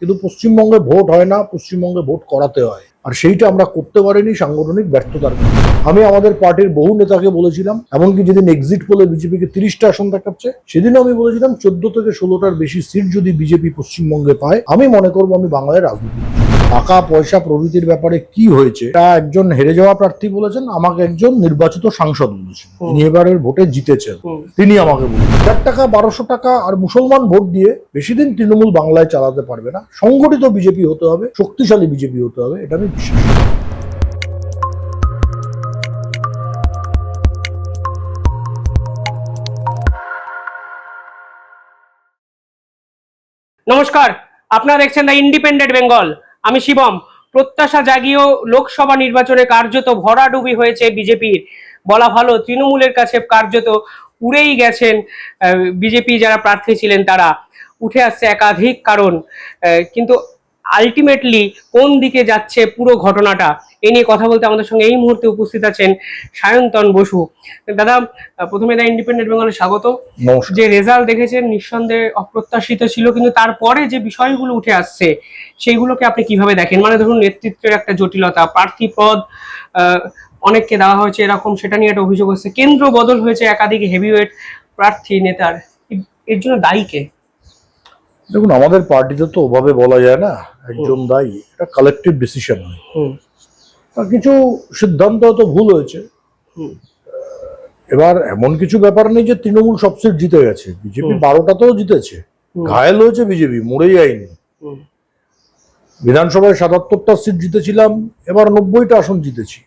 কিন্তু পশ্চিমবঙ্গে ভোট হয় না, পশ্চিমবঙ্গে ভোট করাতে হয় আর সেইটা আমরা করতে পারিনি সাংগঠনিক ব্যর্থতার আমি আমাদের পার্টির বহু নেতাকে বলেছিলাম, এমনকি যেদিন এক্সিট পোলে বিজেপিকে তিরিশটা আসন দেখাচ্ছে, সেদিনও আমি বলেছিলাম, চোদ্দ থেকে ষোলোটার বেশি সিট যদি বিজেপি পশ্চিমবঙ্গে পায়, আমি মনে করব আমি বাংলায় রাজনীতি। টাকা পয়সা প্রভৃতির ব্যাপারে কি হয়েছে তা একজন হেরে যাওয়া প্রার্থী বলেছেন আমাকে একজন নির্বাচিত সাংসদ বলেছেন। তিনি এবারের ভোটে জিতেছেন। তিনি আমাকে বললেন হাজার টাকা বারোশো টাকা আর মুসলমান ভোট দিয়ে বেশি দিন তৃণমূল বাংলায় চালাতে পারবে না। সংগঠিত বিজেপি হতে হবে শক্তিশালী বিজেপি হতে হবে এটা আমি বিশ্বাস করি। নমস্কার আপনারা দেখছেন দ্য ইন্ডিপেন্ডেন্ট বেঙ্গল। আমি শিবম, প্রত্যাশা জাগিয়েও লোকসভা নির্বাচনে কার্যত ভরাডুবি হয়েছে বিজেপির। বলা ভালো, তৃণমূলের কাছে কার্যত উড়েই গেছেন বিজেপি যারা প্রার্থী ছিলেন তারা। উঠে আসছে একাধিক কারণ কিন্তু আলটিমেটলি কোন দিকে যাচ্ছে পুরো ঘটনাটা এ নিয়ে কথা বলতে আমাদের সঙ্গে এই মুহূর্তে উপস্থিত আছেন সায়ন্তন বসু। দাদা প্রথমে দা ইন্ডিপেন্ডেন্ট বেঙ্গলে স্বাগত। যে রেজাল্ট দেখেছেন নিঃসন্দেহে অপ্রত্যাশিত ছিল কিন্তু তারপরে যে বিষয়গুলো উঠে আসছে সেইগুলোকে আপনি কীভাবে দেখেন? মানে ধরুন নেতৃত্বের একটা জটিলতা প্রার্থী পদ অনেককে দেওয়া হয়েছে এরকম সেটা নিয়ে একটা অভিযোগ হচ্ছে। কেন্দ্র বদল হয়েছে একাধিক হেভিওয়েট প্রার্থী নেতার। এর জন্য দায়ী কে? দেখুন আমাদের পার্টিতে তো ওভাবে বলা যায় না একজন দায়ী এটা কালেকটিভ ডিসিশন হয়। কিছু সিদ্ধান্ত হয়তো ভুল হয়েছে। এবার এমন কিছু ব্যাপার নেই যে তৃণমূল সব সিট জিতে গেছে। বিজেপি। বারোটাতেও জিতেছে। ঘায়েল হয়েছে বিজেপি মরে যায়নি। বিধানসভায় সাতাত্তরটা সিট জিতেছিলাম এবার নব্বইটা আসন জিতেছি।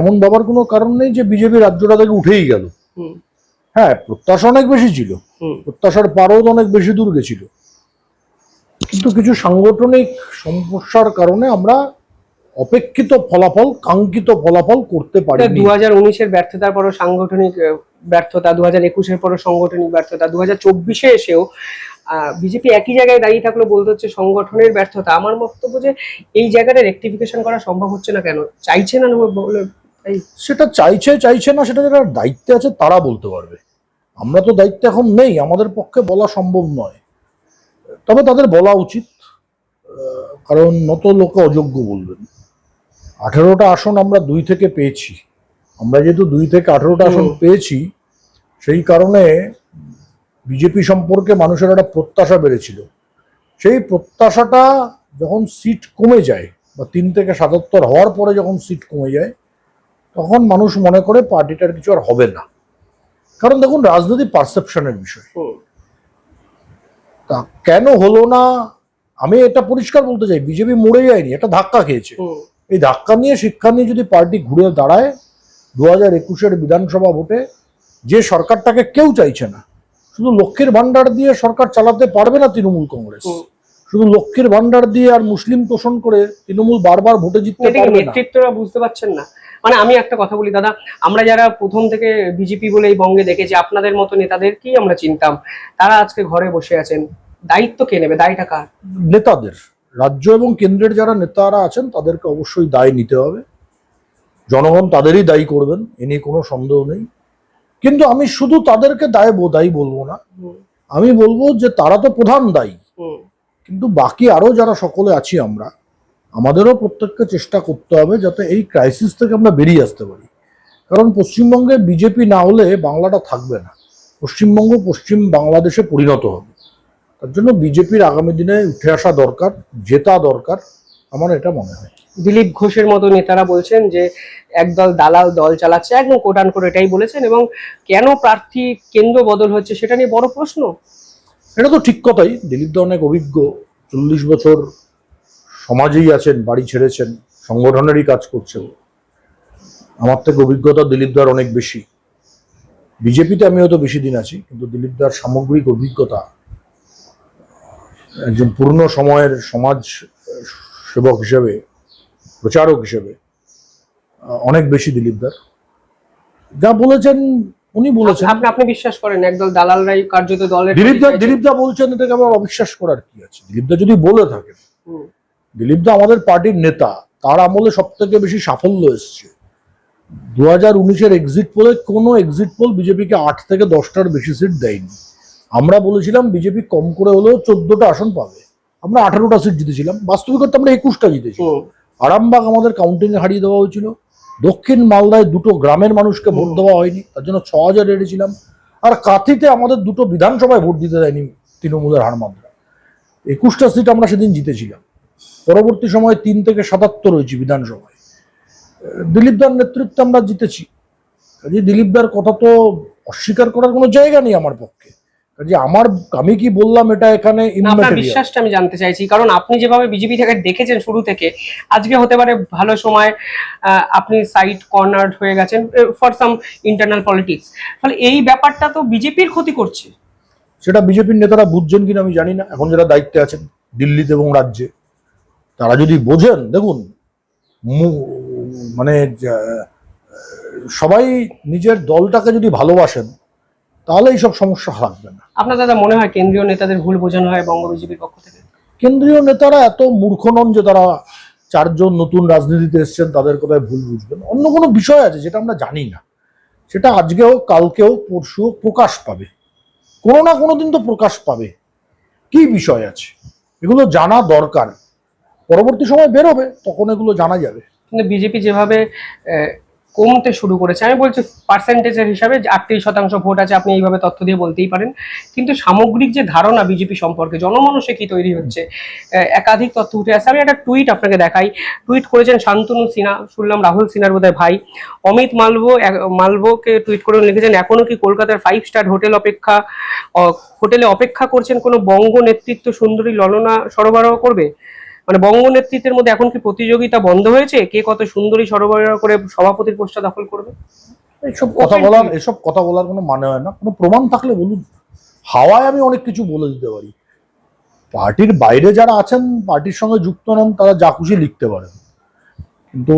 এমন ভাবার কোনো কারণ নেই যে বিজেপি রাজ্যটা থেকে উঠেই গেল। হ্যাঁ প্রত্যাশা অনেক বেশি ছিল। প্রত্যাশার পারদ অনেক বেশি দূর গেছিল কিন্তু কিছু সাংগঠনিক সমস্যার কারণে আমরা অপেক্ষিত ফলাফল কাঙ্ক্ষিত ফলাফল করতে পারি দু হাজার উনিশের ব্যর্থতার পরও সাংগঠনিক ব্যর্থতা দু হাজার একুশের পরও সাংগঠনিক ব্যর্থতা দু হাজার চব্বিশে এসেও বিজেপি একই জায়গায় দাঁড়িয়ে থাকলে বলতে হচ্ছে সংগঠনের ব্যর্থতা। আমার বক্তব্য যে এই জায়গাটা রেকটিফিকেশন করা সম্ভব হচ্ছে না কেন? চাইছে না বলে সেটা চাইছে চাইছে না সেটা যারা দায়িত্বে আছে তারা বলতে পারবে। আমরা তো দায়িত্ব এখন নেই আমাদের পক্ষে বলা সম্ভব নয়। তবে তাদের বলা উচিত কারণ নত লোকে অযোগ্য বলবেন। আঠেরোটা আসন আমরা দুই থেকে পেয়েছি। আমরা যেহেতু দুই থেকে আঠেরোটা আসন পেয়েছি সেই কারণে বিজেপি সম্পর্কে মানুষের একটা প্রত্যাশা বেড়েছিল। সেই প্রত্যাশাটা যখন সিট কমে যায় বা তিন থেকে সাতাত্তর হওয়ার পরে যখন সিট কমে যায় তখন মানুষ মনে করে পার্টিটার কিছু আর হবে না। কারণ দেখুন রাজনীতি পারসেপশনের বিষয়। তা কেন হলো না? আমি এটা পরিষ্কার বলতে চাই বিজেপি মরে যায়নি এটা ধাক্কা খেয়েছে। এই ধাক্কা নিয়ে শিক্ষা নিয়ে যদি পার্টি ঘুরে দাঁড়ায় দু হাজার একুশের বিধানসভা ভোটে যে সরকারটাকে কেউ চাইছে না শুধু লক্ষ্মীর ভান্ডার দিয়ে সরকার চালাতে পারবে না তৃণমূল কংগ্রেস। শুধু লক্ষ্মীর ভান্ডার দিয়ে আর মুসলিম তোষণ করে তৃণমূল বারবার ভোটে জিততে পারবে না। নেতৃত্বরা বুঝতে পারছেন না। মানে আমি একটা কথা বলি দাদা আমরা যারা প্রথম থেকে বিজেপি বলে এই বঙ্গে দেখেছি আপনাদের মতো নেতাদেরকেই আমরা চিনতাম। তারা আজকে ঘরে বসে আছেন। দায়িত্ব কে নেবে? দায়টা কার? নেতাদের। রাজ্য এবং কেন্দ্রের যারা নেতারা আছেন তাদেরকে অবশ্যই দায় নিতে হবে। জনগণ তাদেরই দায়ী করবেন এ নিয়ে কোনো সন্দেহ নেই। কিন্তু আমি শুধু তাদেরকে দায় বো- দায়ী বলব না। আমি বলব যে তারা তো প্রধান দায়ী। কিন্তু বাকি আরও যারা সকলে আছি আমরা আমাদেরও প্রত্যেককে চেষ্টা করতে হবে যাতে এই ক্রাইসিস থেকে আমরা বেরিয়ে আসতে পারি। কারণ পশ্চিমবঙ্গে বিজেপি না হলে বাংলাটা থাকবে না। পশ্চিমবঙ্গ পশ্চিম বাংলাদেশে পরিণত হবে। তার জন্য বিজেপির আগামী দিনে উঠে আসা দরকার জেতা দরকার আমার এটা মনে হয়। দিলীপ ঘোষের মতো নেতারা বলছেন যে একদল দালাল দল চালাচ্ছে একদম কোটান করে এটাই বলেছেন এবং কেন প্রার্থী কেন্দ্র বদল হচ্ছে সেটা নিয়ে বড় প্রশ্ন। এটা তো ঠিক কথাই। দিলীপ দা অনেক অভিজ্ঞ চল্লিশ বছর সমাজেই আছেন বাড়ি ছেড়েছেন সংগঠনেরই কাজ করছেন। আমার থেকে অভিজ্ঞতা দিলীপ দার অনেক বেশি। বিজেপিতে আমি হয়তো বেশি দিন আছি কিন্তু দিলীপ দার সামগ্রিক অভিজ্ঞতা একজন পূর্ণ সময়ের সমাজ সেবক হিসেবে প্রচারক হিসেবে অনেক বেশি দিলীপ দার। যা বলেছেন উনি বলেছেন। আপনি আপনি বিশ্বাস করেন একদল দালালরাই কার্যত দলের দিলীপ দা দিলীপ দা বলছেন এটাকে আমার অবিশ্বাস করার কি আছে? দিলীপ দা যদি বলে থাকেন হুম, দিলীপ দা আমাদের পার্টির নেতা তার আমলে সব থেকে বেশি সাফল্য এসছে। দু হাজার উনিশের এক্সিট পোলে কোনো এক্সিট পোল বিজেপিকে আট থেকে দশটার বেশি সিট দেয়নি। আমরা বলেছিলাম বিজেপি কম করে হলেও চোদ্দটা আসন পাবে। আমরা আঠারোটা সিট জিতেছিলাম। বাস্তবিকতা আমরা একুশটা জিতেছি। আরামবাগ আমাদের কাউন্টিং হারিয়ে দেওয়া হয়েছিল। দক্ষিণ মালদায় দুটো গ্রামের মানুষকে ভোট দেওয়া হয়নি। তার জন্য ছ হাজার হেরেছিলাম। আর কাঁথিতে আমাদের দুটো বিধানসভায় ভোট দিতে দেয়নি তৃণমূলের হার মাত্রা। একুশটা সিট আমরা সেদিন জিতেছিলাম। পরবর্তী সময়ে তিন থেকে সাতাত্তর হয়েছি বিধানসভায়। দিলীপ দার নেতৃত্বে আমরা জিতেছি। কাজে দিলীপ দার কথা তো অস্বীকার করার কোনো জায়গা নেই আমার পক্ষে। কাজে আমার আমি কি বললাম এটা এখানে বিশ্বাসটা আমি জানতে চাইছি কারণ আপনি যেভাবে বিজেপি থেকে দেখেছেন শুরু থেকে আজকে হতে পারে ভালো সময় আপনি সাইড কর্নার হয়ে গেছেন ফর সাম ইন্টারনাল পলিটিক্স ফলে এই ব্যাপারটা তো বিজেপির ক্ষতি করছে। সেটা বিজেপির নেতারা বুঝছেন কিনা আমি জানি না। এখন যারা দায়িত্বে আছেন দিল্লিতে এবং রাজ্যে। তারা যদি বোঝেন দেখুন মানে সবাই নিজের দলটাকে যদি ভালোবাসেন তাহলে এইসব সমস্যা থাকবে না। আপনার দাদা মনে হয় কেন্দ্রীয় নেতাদের ভুল বোঝানো হয় বঙ্গ বিজেপির পক্ষ থেকে? কেন্দ্রীয় নেতারা এত মূর্খ নন যে তারা চারজন নতুন রাজনীতিতে এসছেন তাদের কোথায় ভুল বুঝবেন। অন্য কোনো বিষয় আছে যেটা আমরা জানি না। সেটা আজকেও কালকেও পরশুও প্রকাশ পাবে। কোনো না কোনো দিন তো প্রকাশ পাবে। কি বিষয় আছে? এগুলো জানা দরকার। পরবর্তী সময় বেরোবে, তখন এগুলো জানা যাবে। কিন্তু বিজেপি যেভাবে কমতে শুরু করেছে, আমি বলছি পার্সেন্টেজের হিসাবে আটত্রিশ শতাংশ ভোট আছে, আপনি এইভাবে তথ্য দিয়ে বলতেই পারেন। কিন্তু সামগ্রিক যে ধারণা বিজেপি সম্পর্কে জনমানসে কি তৈরি হচ্ছে একাধিক তথ্য উঠে আসছে আমি একটা টুইট আপনাকে দেখাই। টুইট করেছেন শান্তনু সিনহা, শুনলাম রাহুল সিনহার বোধহয় ভাই। অমিত মালভো মালভোকে টুইট করে লিখেছেন এখনও কি কলকাতার ফাইভ স্টার হোটেল অপেক্ষা হোটেলে অপেক্ষা করছেন কোনো বঙ্গ নেতৃত্ব সুন্দরী ললনা সরবরাহ করবে? মানে বঙ্গ নেতৃত্বের মধ্যে এখন কি প্রতিযোগিতা বন্ধ হয়েছে? কে কত সুন্দরী সরবরাহ করে সভাপতির পোস্টটা দখল করবে? এইসব কথা বলার এসব কথা বলার কোনো মানে হয় না। কোনো প্রমাণ থাকলে বলুন। হাওয়ায় আমি অনেক কিছু বলে দিতে পারি। পার্টির বাইরে যারা আছেন পার্টির সঙ্গে যুক্ত নন তারা যা খুশি লিখতে পারেন। কিন্তু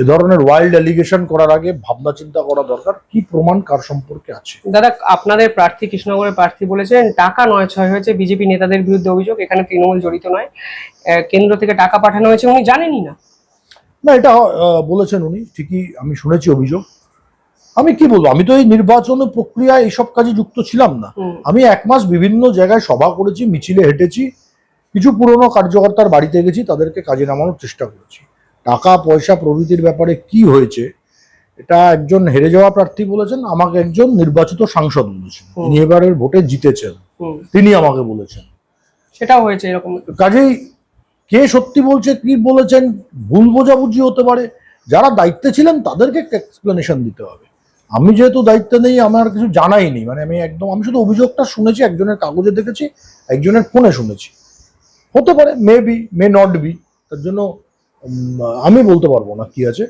এ ধরনের ওয়াইল্ড অ্যালিগেশন করার আগে ভাবনা চিন্তা করা দরকার। কি প্রমাণ কার সম্পর্কে আছে? দাদা আপনাদের প্রার্থী কৃষ্ণনগরের প্রার্থী বলেছেন টাকা নয় ছয় হয়েছে বিজেপি নেতাদের বিরুদ্ধে অভিযোগ এখানে তৃণমূল জড়িত নয়। কেন্দ্র থেকে টাকা পাঠানো হয়েছে উনি জানেনই না। না এটা বলেছেন উনি ঠিকই আমি শুনেছি অভিযোগ। আমি কি বলব আমি তো এই নির্বাচন প্রক্রিয়ায় এইসব কাজে যুক্ত ছিলাম না। আমি এক মাস বিভিন্ন জায়গায় সভা করেছি মিছিলে হেঁটেছি কিছু পুরনো কার্যকর্তার বাড়িতে গেছি তাদেরকে কাজে নামানোর চেষ্টা করেছি। টাকা পয়সা প্রভৃতির ব্যাপারে কি হয়েছে এটা একজন হেরে যাওয়া প্রার্থী বলেছেন আমাকে একজন নির্বাচিত সাংসদ বলেছেন। তিনি এবারের ভোটে জিতেছেন। তিনি আমাকে বলেছেন। সেটাও হয়েছে এরকম। কাজেই কে সত্যি বলছে কি বলেছেন ভুল বোঝাবুঝি হতে পারে যারা দায়িত্বে ছিলেন তাদেরকে এক্সপ্লেনেশন দিতে হবে। আমি যেহেতু দায়িত্বে নেই আমার কিছু জানাই নেই। মানে আমি একদম আমি শুধু অভিযোগটা শুনেছি একজনের কাগজে দেখেছি একজনের ফোনে শুনেছি। হতে পারে may be may not be তার জন্য আমি বলতে পারব না কি আছে।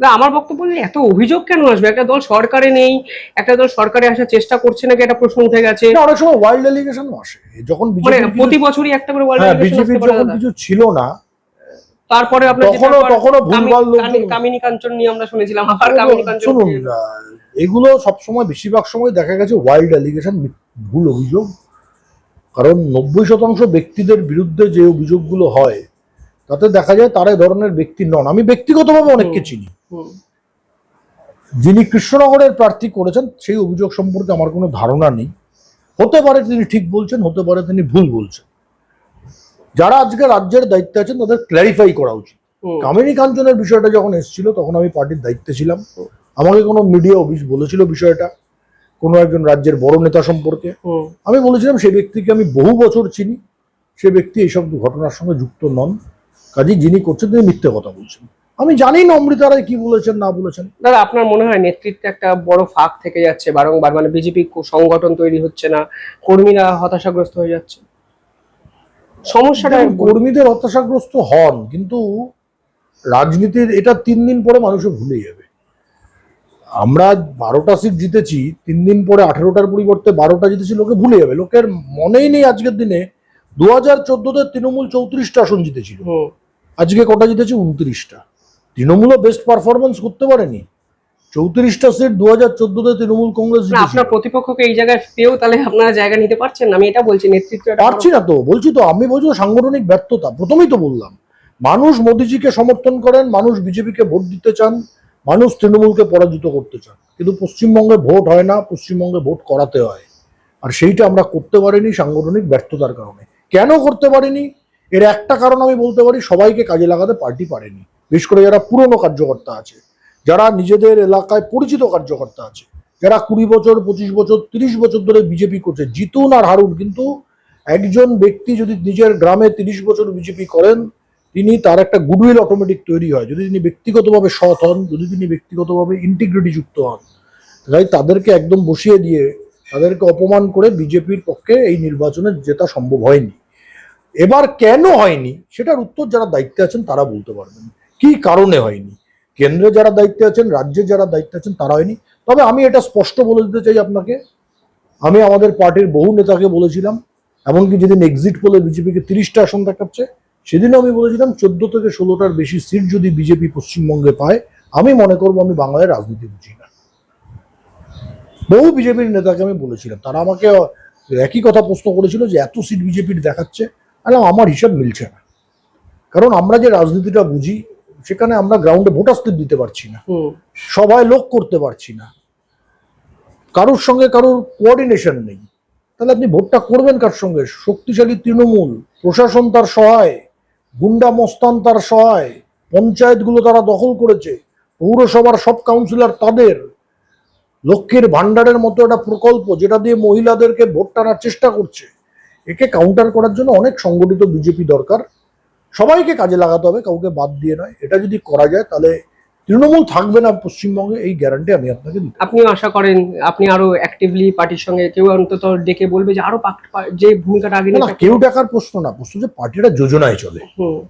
না আমার বক্তব্য যে এত অভিযোগ কেন আসবে? একটা দল সরকারে নেই একটা দল সরকারে আসার চেষ্টা করছে নাকি একটা প্রশ্ন উঠে গেছে? অনেক সময় ওয়াইল্ড এলিগেশনও আসে। যখন মানে প্রতি বছরই একটা করে হ্যাঁ আসতে পারে যখন কিছু ছিল না তারপরে আপনার তখনও তখনও ভুলভাল লোক কামিনী কাঞ্চন নিয়ে আমরা শুনেছিলাম আবার কামিনী কাঞ্চন শুনুন এগুলো সবসময় বেশিরভাগ সময় দেখা গেছে ওয়াইল্ড অ্যালিগেশন ভুল অভিযোগ। কারণ নব্বই শতাংশ ব্যক্তিদের বিরুদ্ধে যে অভিযোগগুলো হয় তাতে দেখা যায় তারা এ ধরনের ব্যক্তি নন। আমি ব্যক্তিগতভাবে অনেককে চিনি। যিনি কৃষ্ণনগরের প্রার্থী করেছেন সেই অভিযোগ সম্পর্কে আমার কোনো ধারণা নেই। হতে পারে তিনি ঠিক বলছেন হতে পারে তিনি ভুল বলছেন। যারা আজকে রাজ্যের দায়িত্বে আছেন তাদের ক্ল্যারিফাই করা উচিত। কামিনী কাঞ্চনের বিষয়টা যখন এসেছিল তখন আমি পার্টির দায়িত্বে ছিলাম। আমাকে কোনো মিডিয়া অফিস বলেছিল বিষয়টা কোনো একজন রাজ্যের বড় নেতা সম্পর্কে। আমি বলেছিলাম সেই ব্যক্তিকে আমি বহু বছর চিনি সে ব্যক্তি এইসব ঘটনার সঙ্গে যুক্ত নন। কাজেই যিনি করছেন তিনি মিথ্যে কথা বলছেন। আমি জানি না অমৃতা রায় কি বলেছেন না বলেছেন। দাদা আপনার মনে হয় নেতৃত্বে একটা বড় ফাঁক থেকে যাচ্ছে বারংবার? মানে বিজেপি সংগঠন তৈরি হচ্ছে না কর্মীরা হতাশাগ্রস্ত হয়ে যাচ্ছে? সমস্যাটা কর্মীদের হতাশাগ্রস্ত হন কিন্তু রাজনীতির এটা তিন দিন পরে মানুষও ভুলে যাবে। আমরা বারোটা সিট জিতেছি তিন দিন পরে আঠেরোটার পরিবর্তে বারোটা জিতেছি লোকে ভুলে যাবে। লোকের মনেই নেই আজকের দিনে। দু হাজার চোদ্দতে তৃণমূল চৌত্রিশটা আসন জিতেছিল। আজকে কটা জিতেছে? উনত্রিশটা। তৃণমূলও বেস্ট পারফরমেন্স করতে পারেনি। চৌত্রিশটা সিট দু হাজার চোদ্দতে তৃণমূল কংগ্রেস আপনার প্রতিপক্ষকে এই জায়গায় পেয়েও তাহলে আপনারা জায়গা নিতে পারছেন আমি এটা বলছি নেতৃত্ব পারছি না তো বলছি তো আমি বলছি সাংগঠনিক ব্যর্থতা প্রথমেই তো বললাম। মানুষ মোদিজিকে সমর্থন করেন মানুষ বিজেপিকে ভোট দিতে চান মানুষ তৃণমূলকে পরাজিত করতে চান। কিন্তু পশ্চিমবঙ্গে ভোট হয় না পশ্চিমবঙ্গে ভোট করাতে হয়। আর সেইটা আমরা করতে পারিনি সাংগঠনিক ব্যর্থতার কারণে। কেন করতে পারেনি? এর একটা কারণ আমি বলতে পারি, সবাইকে কাজে লাগাতে পার্টি পারেনি। বিশেষ করে যারা পুরনো কার্যকর্তা আছে, যারা নিজেদের এলাকায় পরিচিত কার্যকর্তা আছে, যারা কুড়ি বছর, পঁচিশ বছর, তিরিশ বছর ধরে বিজেপি করছে, জিতুন আর হারুন, কিন্তু একজন ব্যক্তি যদি নিজের গ্রামে তিরিশ বছর বিজেপি করেন, তিনি তার একটা গুডউইল অটোমেটিক তৈরি হয়। যদি তিনি ব্যক্তিগতভাবে সৎ হন, যদি তিনি ব্যক্তিগতভাবে ইন্টিগ্রিটি যুক্ত হন, তাই তাদেরকে একদম বসিয়ে দিয়ে তাদেরকে অপমান করে বিজেপির পক্ষে এই নির্বাচনে জেতা সম্ভব হয়নি। এবার কেন হয়নি? সেটার উত্তর যারা দায়িত্বে আছেন তারা বলতে পারবেন। কি কারণে হয়নি? কেন্দ্রে যারা দায়িত্বে আছেন, রাজ্যে যারা দায়িত্বে আছেন তারা হয়নি। তবে আমি এটা স্পষ্ট বলে দিতে চাই আপনাকে। আমি আমাদের পার্টির বহু নেতাকে বলেছিলাম, এমনকি যেদিন এক্সিট পোলে বিজেপিকে তিরিশটা আসন দেখাচ্ছে, সেদিনও আমি বলেছিলাম চোদ্দ থেকে ষোলোটার বেশি সিট যদি বিজেপি পশ্চিমবঙ্গে পায়, আমি মনে করব আমি বাংলায় রাজনীতি বুঝি না। বহু বিজেপির নেতাকে আমি বলেছিলাম। তারা আমাকে একই কথা প্রশ্ন করেছিল যে এত সিট বিজেপির দেখাচ্ছে আলাম আমার হিসাব মিলছে না। কারণ আমরা যে রাজনীতিটা বুঝি সেখানে আমরা গ্রাউন্ডে ভোটার দিতে পারছি না। সবাই লোক করতে পারছি না। কারোর সঙ্গে কারোর কোঅর্ডিনেশন নেই। তাহলে আপনি ভোটটা করবেন কার সঙ্গে? শক্তিশালী তৃণমূল প্রশাসন তার সহায় গুন্ডা মস্তান তার সহায় পঞ্চায়েতগুলো তারা দখল করেছে পৌরসভার সব কাউন্সিলর তাদের। লক্ষ্মীর ভান্ডারের মতো একটা প্রকল্প যেটা দিয়ে মহিলাদেরকে ভোট টানার চেষ্টা করছে। একে কাউন্টার করার জন্য অনেক সংগঠিত বিজেপি দরকার। সবাইকে কাজে লাগাতে হবে কাউকে বাদ দিয়ে নয়। এটা যদি করা যায় তাহলে তৃণমূল থাকবে না পশ্চিমবঙ্গে এই গ্যারান্টি আমি আপনাকে দিতে আপনিও আশা করেন আপনি আরও অ্যাক্টিভলি পার্টির সঙ্গে কেউ অন্তত ডেকে বলবে যে আরও যে ভূমিকাটা আগে না কেউ ডাকার প্রশ্ন না প্রশ্ন যে পার্টিটা যোজনায় চলে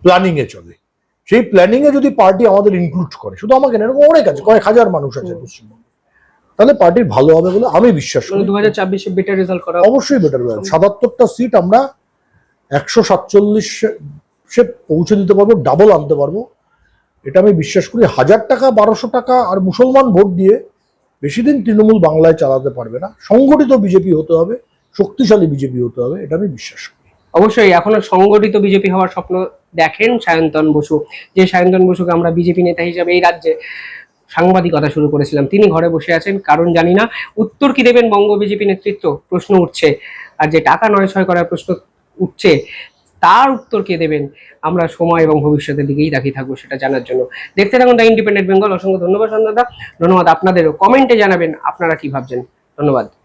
প্ল্যানিং এ চলে। সেই প্ল্যানিং এ যদি পার্টি আমাদের ইনক্লুড করে শুধু আমাকে না এরকম অনেক আছে কয়েক হাজার মানুষ আছে পশ্চিমবঙ্গে। তাহলে পার্টির ভালো হবে বলে আমি বিশ্বাস করি। দু হাজার বেটার রেজাল্ট করা অবশ্যই বেটার হবে সাতাত্তরটা সিট আমরা একশো সাতচল্লিশ সে পৌঁছে দিতে পারব ডাবল আনতে পারব। এটা আমি বিশ্বাস করি। হাজার টাকা বারোশো টাকা আর মুসলমান ভোট দিয়ে বেশি দিন তৃণমূল বাংলায় চালাতে পারবে না। সংগঠিত বিজেপি হতে হবে শক্তিশালী বিজেপি হতে হবে এটা আমি বিশ্বাস করি। অবশ্যই এখনও সংগঠিত বিজেপি হওয়ার স্বপ্ন দেখেন সায়ন্তন বসু। যে সায়ন্তন বসুকে আমরা বিজেপি নেতা হিসাবে এই রাজ্যে সাংবাদিকতা শুরু করেছিলাম। তিনি ঘরে বসে আছেন, কারণ জানি না উত্তর কি দেবেন বঙ্গ বিজেপি নেতৃত্ব? প্রশ্ন উঠছে। আর যে টাকা নয় ছয় করার প্রশ্ন উঠছে, তার উত্তর কে দেবেন? আমরা সময় এবং ভবিষ্যতের দিকেই তাকিয়ে থাকব সেটা জানার জন্য। দেখতে থাকুন দ্য ইন্ডিপেন্ডেন্ট বেঙ্গল। অসংখ্য ধন্যবাদ, সন্ধ্যা ধন্যবাদ আপনাদেরও। কমেন্টে জানাবেন আপনারা কি ভাবছেন? ধন্যবাদ।